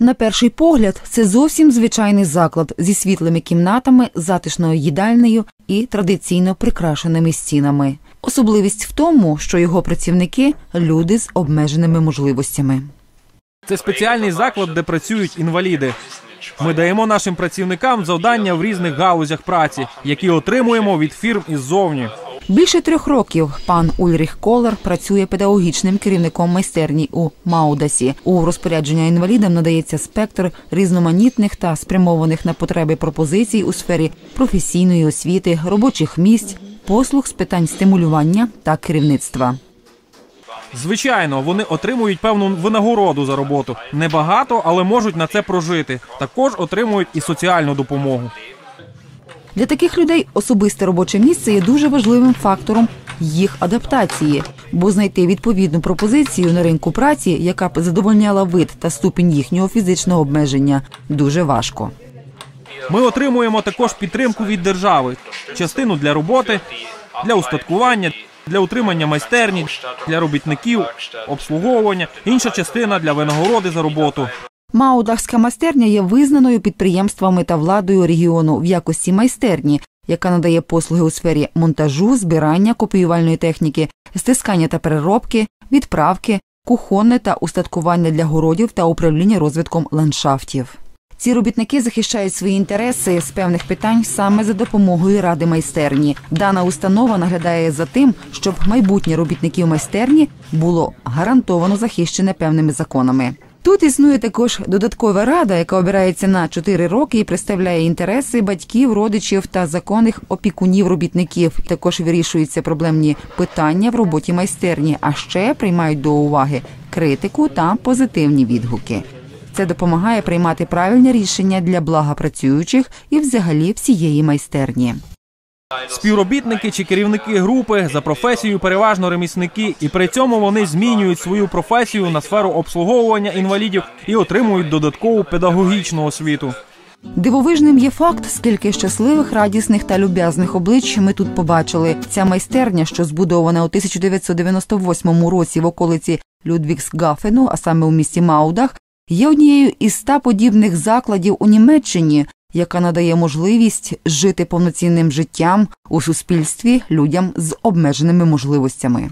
На перший погляд, це зовсім звичайний заклад зі світлими кімнатами, затишною їдальнею і традиційно прикрашеними стінами. Особливість в тому, що його працівники люди з обмеженими можливостями. Це спеціальний заклад, де працюють інваліди. Ми даємо нашим працівникам завдання в різних галузях праці, які отримуємо від фірм іззовні. Більше трьох років пан Ульріх Колер працює педагогічним керівником майстерні у Маудасі. У розпорядження інвалідам надається спектр різноманітних та спрямованих на потреби пропозицій у сфері професійної освіти, робочих місць, послуг з питань стимулювання та керівництва. Звичайно, вони отримують певну винагороду за роботу. Небагато, але можуть на це прожити. Також отримують і соціальну допомогу. Для таких людей особисте робоче місце є дуже важливим фактором їх адаптації, бо знайти відповідну пропозицію на ринку праці, яка б задовольняла вид та ступінь їхнього фізичного обмеження, дуже важко. Ми отримуємо також підтримку від держави, частину для роботи, для устаткування, для утримання майстерні, для робітників, обслуговування, інша частина для винагороди за роботу. Маудахська майстерня є визнаною підприємствами та владою регіону в якості майстерні, яка надає послуги у сфері монтажу, збирання копіювальної техніки, стискання та переробки, відправки, кухонне та устаткування для городів та управління розвитком ландшафтів. Ці робітники захищають свої інтереси з певних питань саме за допомогою ради майстерні. Дана установа наглядає за тим, щоб майбутнє робітників майстерні було гарантовано захищене певними законами. Тут існує також додаткова рада, яка обирається на 4 роки і представляє інтереси батьків, родичів та законних опікунів робітників. Також вирішуються проблемні питання в роботі майстерні, а ще приймають до уваги критику та позитивні відгуки. Це допомагає приймати правильне рішення для блага працюючих і взагалі всієї майстерні. Співробітники чи керівники групи за професією переважно ремісники, і при цьому вони змінюють свою професію на сферу обслуговування інвалідів і отримують додаткову педагогічну освіту. Дивовижним є факт, скільки щасливих, радісних та люб'язних облич ми тут побачили. Ця майстерня, що збудована у 1998 році в околиці Людвігсгафену, а саме у місті Маудах, є однією із ста подібних закладів у Німеччині, яка надає можливість жити повноцінним життям у суспільстві людям з обмеженими можливостями.